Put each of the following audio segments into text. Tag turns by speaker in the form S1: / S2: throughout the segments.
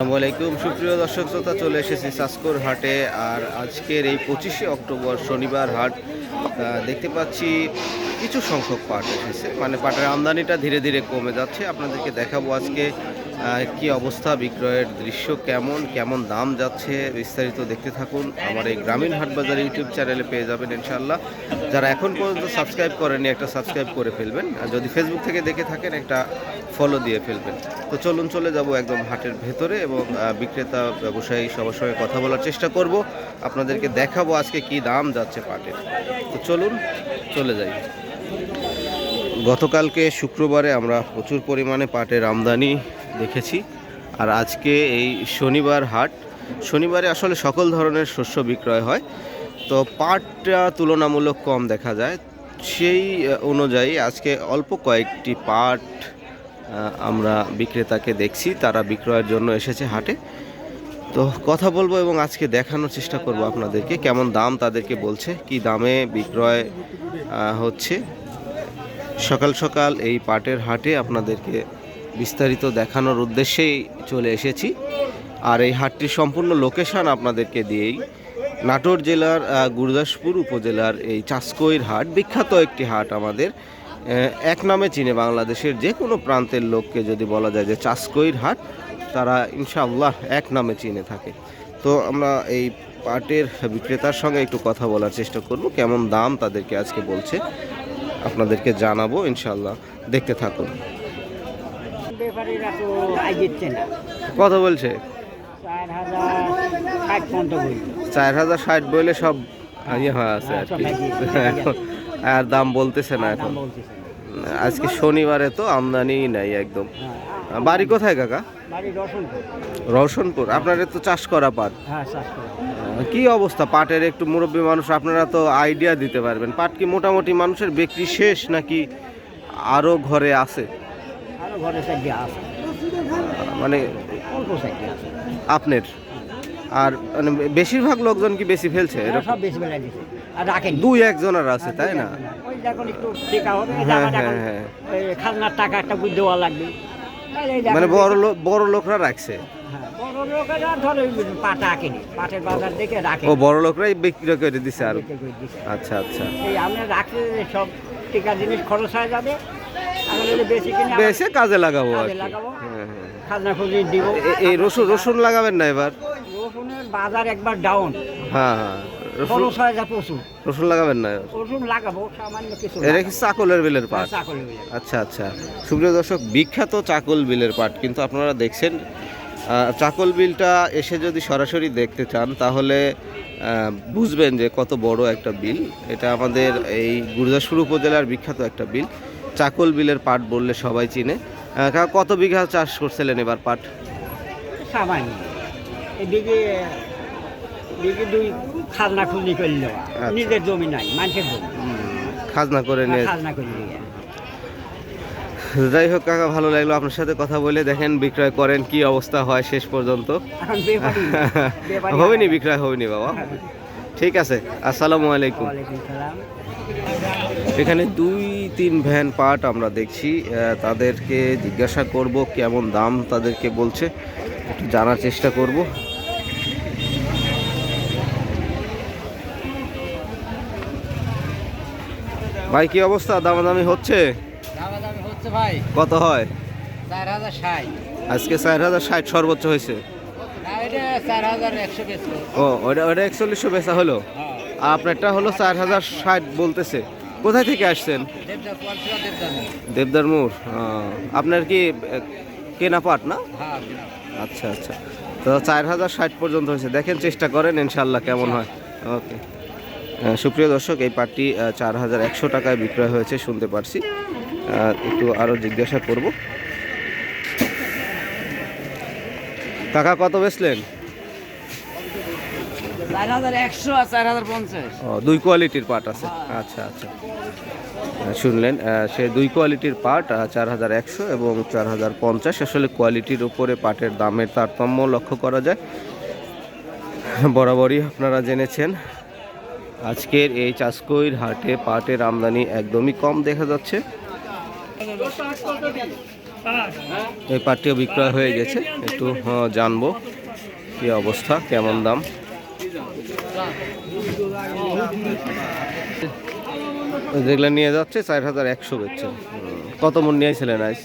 S1: আসসালামু আলাইকুম। সুপ্রিয় দর্শক শ্রোতা, চলে এসেছি সাসকোর হাটে। আর আজকের এই পঁচিশে অক্টোবর শনিবার হাট দেখতে পাচ্ছি কিছু সংখ্যক পাট এসেছে। মানে পাটের আমদানিটা ধীরে ধীরে কমে যাচ্ছে। আপনাদেরকে দেখাবো আজকে কি অবস্থা বিক্রয়ের দৃশ্য কেমন? কেমন দাম যাচ্ছে? বিস্তারিত দেখতে থাকুন। আমার এই গ্রামীণ হাট বাজার ইউটিউব চ্যানেলে পেয়ে যাবেন ইনশাল্লাহ যারা এখন পর্যন্ত সাবস্ক্রাইব করেনি একটা সাবস্ক্রাইব করে ফেলবেন। আর যদি ফেসবুক থেকে দেখে থাকেন, একটা ফলো দিয়ে ফেলবেন। তো চলুন চলে যাব একদম হাটের ভেতরে এবং বিক্রেতা ব্যবসায়ী সবার সঙ্গে কথা বলার চেষ্টা করব। আপনাদেরকে দেখাবো আজকে কি দাম যাচ্ছে পাটের। তো চলুন চলে যাই। গতকালকে শুক্রবারে আমরা প্রচুর পরিমাণে পাটের আমদানি দেখেছি। আর আজকে এই শনিবার হাট, শনিবারে আসলে সকল ধরনের শস্য বিক্রয় হয়। তো পাটটা তুলনামূলক কম দেখা যায়। সেই অনুযায়ী আজকে অল্প কয়েকটি পাট আমরা বিক্রেতাকে দেখছি। তারা বিক্রয়ের জন্য এসেছে হাটে। তো কথা বলব এবং আজকে দেখানোর চেষ্টা করব আপনাদেরকে। কেমন দাম তাদেরকে বলছে, কি দামে বিক্রয় হচ্ছে। সকাল সকাল এই পাটের হাটে আপনাদেরকে বিস্তারিত দেখানোর উদ্দেশ্যেই চলে এসেছি। আর এই হাটটির সম্পূর্ণ লোকেশান আপনাদেরকে দিয়েই নাটোর জেলার গুরদাসপুর উপজেলার এই চাষকইর হাট। বিখ্যাত একটি হাট আমাদের। এক নামে চিনে বাংলাদেশের যে কোনো প্রান্তের লোককে যদি বলা যায় যে চাষকইর হাট, তারা ইনশাআল্লাহ এক নামে চিনে থাকে। তো আমরা এই পাটের বিক্রেতার সঙ্গে একটু কথা বলার চেষ্টা করব, কেমন দাম তাদেরকে আজকে বলছে, আপনাদেরকে জানাব ইনশাল্লাহ দেখতে থাকুন।
S2: ব্যাপারীরা তো আই দিচ্ছে না।
S1: কত বলছে?
S2: চার হাজার ষাট পর্যন্ত বই
S1: চার হাজার ষাট বলে সব ইয়ে হয়ে আছে আর কি। আর দাম বলতেছে না এখন। আজকে শনিবারে তো আমদানি নাই একদম।
S2: হ্যাঁ।
S1: বাড়ি কোথায় কাকা? রওশনপুর আপনাদের তো চাষ করা পাট।
S2: হ্যাঁ
S1: কি অবস্থা? পাটের একটু মুরব্বী মানুষ আপনারা তো আইডিয়া দিতে পারবেন। পাট কি মোটামুটি মানুষের বিক্রি শেষ নাকি আরও ঘরে আছে?
S2: ঘরে সাইডে আছে
S1: মানে
S2: অল্প সাইডে আছে
S1: আপনার? আর মানে বেশিরভাগ লোকজন কি বেশি ফেলছে?
S2: এরা সব বেশি বেলা দিছে। আর রাখেন
S1: দুই একজনের আছে তাই না?
S2: ওই যখন একটু টেকা হবে
S1: হ্যাঁ, হ্যাঁ, হ্যাঁ।
S2: খাজনার টাকা একটা দেওয়া লাগবে।
S1: মানে বড় লোক বড় লোকরা রাখছে?
S2: হ্যাঁ, বড় লোকেরা ধরো ওই পাট পাটের বাজার দেখে রাখে।
S1: ও বড় লোকরাই বিক্রি করে দিছে আর। আচ্ছা আচ্ছা।
S2: এই আমরা রাখলে সব টিকা জিনিস খরচ হয়ে যাবে। বেশি
S1: কাজে লাগাবো আর কি। হ্যাঁ, হ্যাঁ। এ- এই রসুন রসুন লাগাবেন না এবার?
S2: রসুনের বাজার একবার ডাউন
S1: হ্যাঁ হ্যাঁ। রসুন
S2: হয়ে
S1: লাগাবেন না?
S2: লাগাবো সামান্য কিছু
S1: এটা কি চাকলের বিলের পাট?
S2: হয়ে।
S1: আচ্ছা আচ্ছা। সুপ্রিয় দর্শক বিখ্যাত চাকল বিলের পাট কিন্তু আপনারা দেখছেন। চাকল বিলটা এসে যদি সরাসরি দেখতে চান তাহলে বুঝবেন যে কত বড় একটা বিল। এটা আমাদের এই গুরদাসপুর উপজেলার বিখ্যাত একটা বিল। চাকল বিলের পাট বললে সবাই চিনে। কত বিঘা চাষ করছিলেন এবার পাট?
S2: সামান্য। এদিকে দিকে দুই খাজনা খুঁজি করে
S1: আচ্ছা।
S2: নিজের জমি নাই মানুষের জমি।
S1: খাজনা করে নিয়ে
S2: খাজনা করে দিয়ে
S1: যাই হোক কাকা ভালো লাগল আপনার সাথে কথা বলে। দেখেন বিক্রয় করেন কি অবস্থা হয় শেষ পর্যন্ত। হবেনি বিক্রয় হবেনি বাবা। ঠিক আছে আসসালামু আলাইকুম। এখানে দুই তিন ভ্যান পাট আমরা দেখছি তাদেরকে জিজ্ঞাসা করব কেমন দাম তাদেরকে বলছে একটু জানার চেষ্টা করব। ভাই কি অবস্থা? দামাদামি হচ্ছে?
S2: দামাদামি হচ্ছে ভাই।
S1: কত হয়?
S2: চার হাজার ষাট।
S1: আজকে চার হাজার ষাট সর্বোচ্চ হয়েছে। ও ওটা ওটা একচল্লিশশো বেচা হলো? আপনারটা হলো চার হাজার ষাট বলতেছে। কোথায় থেকে আসছেন?
S2: দেবদার
S1: মোড়। আপনার কি কেনা পাট না? আচ্ছা আচ্ছা। তো চার হাজার ষাট পর্যন্ত হয়েছে। দেখেন, চেষ্টা করেন ইনশাল্লাহ কেমন হয়। ওকে। সুপ্রিয় দর্শক, এই পাটটি চার হাজার একশো টাকায় বিক্রয় হয়েছে, শুনতে পারছি। একটু আরও জিজ্ঞাসা করব। টাকা কত বেচলেন
S2: চার হাজার একশো আর চার হাজার পঞ্চাশ
S1: ও দুই কোয়ালিটির পাট আছে। আচ্ছা আচ্ছা। আহ, শুনলেন সে দুই কোয়ালিটির পাট চার হাজার একশো এবং চার হাজার পঞ্চাশ। আসলে কোয়ালিটির উপরে পাটের দামের তারতম্য লক্ষ্য করা যায়। বরাবরই আপনারা জেনেছেন আজকের এই চাষকইর হাটে পাটের আমদানি একদমই কম দেখা যাচ্ছে। এই পাটটিও বিক্রয় হয়ে গেছে। একটু আহ, জানব কি অবস্থা কেমন দাম? যেগুলো নিয়ে যাচ্ছে চার হাজার একশো বেচছে। কত মন নিয়েছিলেন আজ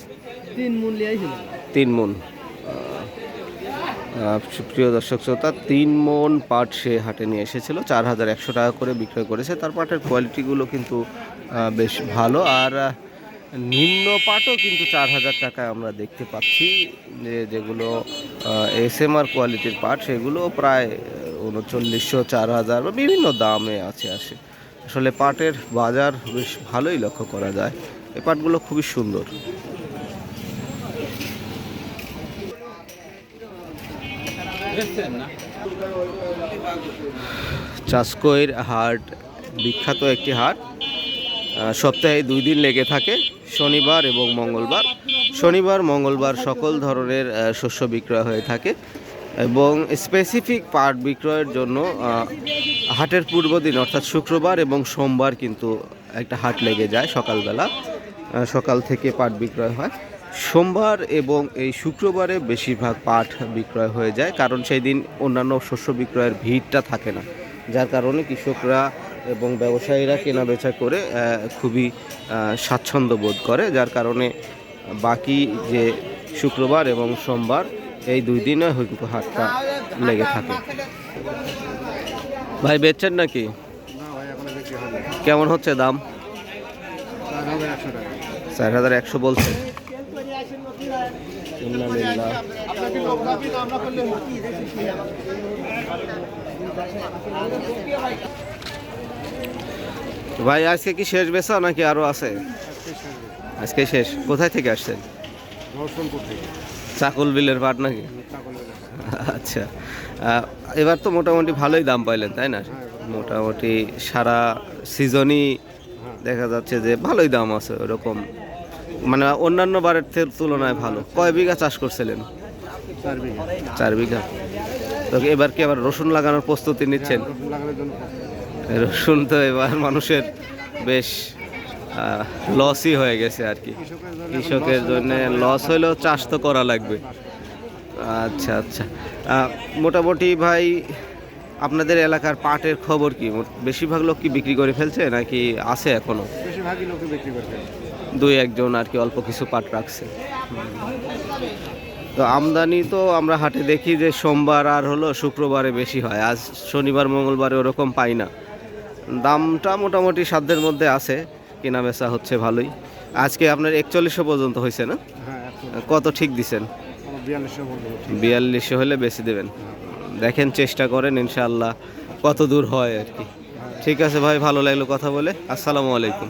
S2: তিন মূল্য আইছিল
S1: তিন মন। আহ, সুপ্রিয় দর্শক শ্রোতা তিন মন পাট সে হাটে নিয়ে এসেছিল। চার হাজার একশো টাকা করে বিক্রয় করেছে। তার পাটের কোয়ালিটিগুলো কিন্তু বেশ ভালো। আর নিম্ন পাটও কিন্তু চার হাজার টাকায় আমরা দেখতে পাচ্ছি। যে যেগুলো এস এম আর কোয়ালিটির পাট সেগুলো প্রায় উনচল্লিশশো চার হাজার বা বিভিন্ন দামে আছে আসে। আসলে পাটের বাজার বেশ ভালোই লক্ষ্য করা যায়। এই পাটগুলো খুবই সুন্দর। চাষকইর হাট, বিখ্যাত একটি হাট। সপ্তাহে দুই দিন লেগে থাকে, শনিবার এবং মঙ্গলবার। শনিবার, মঙ্গলবার সকল ধরনের শস্য বিক্রয় হয়ে থাকে। এবং স্পেসিফিক পাট বিক্রয়ের জন্য হাটের পূর্ব দিন, অর্থাৎ শুক্রবার এবং সোমবার কিন্তু একটা হাট লেগে যায় সকালবেলা সকাল থেকে পাট বিক্রয় হয়। সোমবার এবং এই শুক্রবারে বেশিরভাগ পাট বিক্রয় হয়ে যায়, কারণ সেই দিন অন্যান্য শস্য বিক্রয়ের ভিড়টা থাকে না। যার কারণে কৃষকরা এবং ব্যবসায়ীরা কেনা বেচা করে খুবই স্বাচ্ছন্দ্য বোধ করে, যার কারণে বাকি যে শুক্রবার এবং সোমবার এই দুই দিনে কিন্তু লেগে থাকে। ভাই, বেচছেন নাকি? কেমন হচ্ছে দাম? চার হাজার একশো বলছে। ভাই, আজকে কি শেষ বেচা নাকি আরও আছে? আজকে শেষ। কোথায় থেকে আসছেন? চাকুল বিলের পাট নাকি? আচ্ছা। এবার তো মোটামুটি ভালোই দাম পাইলেন তাই না? মোটামুটি সারা সিজনই দেখা যাচ্ছে যে ভালোই দাম আছে ওরকম। মানে অন্যান্য বারের তুলনায় ভালো। কয় বিঘা চাষ করছিলেন? চার বিঘা। তো এবার কি আবার রসুন লাগানোর প্রস্তুতি নিচ্ছেন? রসুন তো এবার মানুষের বেশ লসই হয়ে গেছে আর কি। কৃষকের জন্য লস হলেও চাষ তো করা লাগবে। আচ্ছা আচ্ছা। মোটামুটি ভাই আপনাদের এলাকার পাটের খবর কি? বেশিরভাগ লোক কি বিক্রি করে ফেলছে নাকি আছে এখনও?
S2: বেশিরভাগই লোকে বিক্রি করবে
S1: দুই একজন আর কি অল্প কিছু পাট রাখছে। তো আমদানি তো আমরা হাটে দেখি যে সোমবার আর হলো শুক্রবারে বেশি হয়। আজ শনিবার মঙ্গলবারে ওরকম পাই না। দামটা মোটামুটি সাধ্যের মধ্যে আছে। কেনা বেচা হচ্ছে ভালোই। আজকে আপনার একচল্লিশশো পর্যন্ত হয়েছে না?
S2: হ্যাঁ
S1: কত ঠিক দিছেন?
S2: বিয়াল্লিশশো
S1: বিয়াল্লিশশো হলে বেশি দেবেন। দেখেন চেষ্টা করেন ইনশাআল্লাহ কত দূর হয় আর কি। ঠিক আছে ভাই ভালো লাগল কথা বলে। আসসালামু আলাইকুম।